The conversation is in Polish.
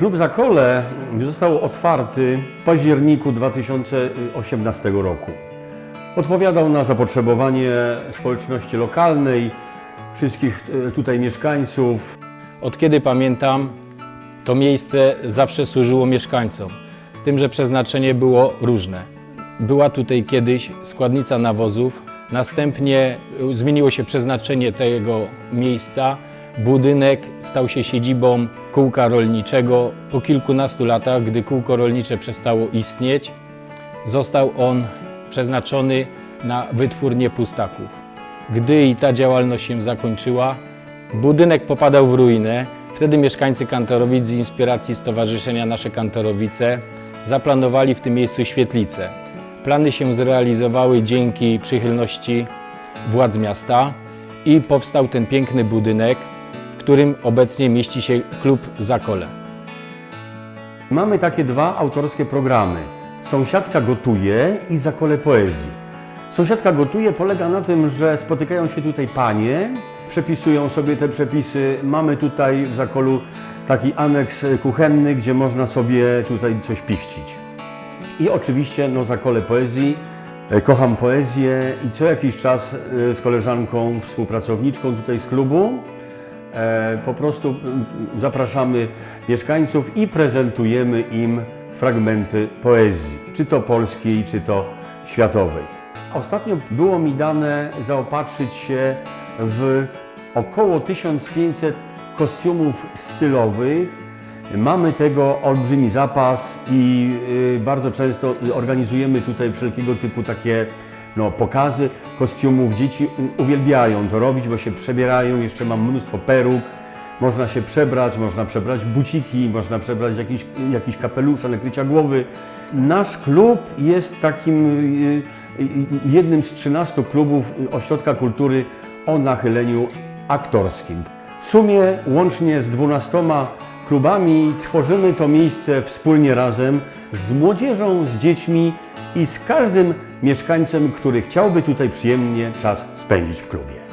Klub Zakole został otwarty w październiku 2018 roku. Odpowiadał na zapotrzebowanie społeczności lokalnej, wszystkich e, tutaj mieszkańców. Od kiedy pamiętam, to miejsce zawsze służyło mieszkańcom, z tym, że przeznaczenie było różne. Była tutaj kiedyś składnica nawozów, następnie y, zmieniło się przeznaczenie tego miejsca. Budynek stał się siedzibą kółka rolniczego. Po kilkunastu latach, gdy kółko rolnicze przestało istnieć, został on przeznaczony na wytwórnię pustaków. Gdy i ta działalność się zakończyła, budynek popadał w ruinę. Wtedy mieszkańcy Kantorowic z inspiracji Stowarzyszenia Nasze Kantorowice zaplanowali w tym miejscu świetlicę. Plany się zrealizowały dzięki przychylności władz miasta i powstał ten piękny budynek, którym obecnie mieści się klub Zakole. Mamy takie dwa autorskie programy. Sąsiadka gotuje i Zakole poezji. Sąsiadka gotuje polega na tym, że spotykają się tutaj panie, przepisują sobie te przepisy. Mamy tutaj w Zakolu taki aneks kuchenny, gdzie można sobie tutaj coś pichcić. I oczywiście no, Zakole poezji. E, Kocham poezję i co jakiś czas e, z koleżanką, współpracowniczką tutaj z klubu po prostu zapraszamy mieszkańców i prezentujemy im fragmenty poezji, czy to polskiej, czy to światowej. Ostatnio było mi dane zaopatrzyć się w około 1500 kostiumów stylowych. Mamy tego olbrzymi zapas i y, bardzo często organizujemy tutaj wszelkiego typu takie no, pokazy kostiumów. Dzieci y, uwielbiają to robić, bo się przebierają. Jeszcze mam mnóstwo peruk. Można się przebrać, można przebrać buciki, można przebrać jakiś, jakiś kapelusze, nakrycia głowy. Nasz klub jest takim y, y, jednym z 13 klubów Ośrodka Kultury o nachyleniu aktorskim. W sumie łącznie z 12 klubami tworzymy to miejsce wspólnie razem z młodzieżą, z dziećmi i z każdym mieszkańcem, który chciałby tutaj przyjemnie czas spędzić w klubie.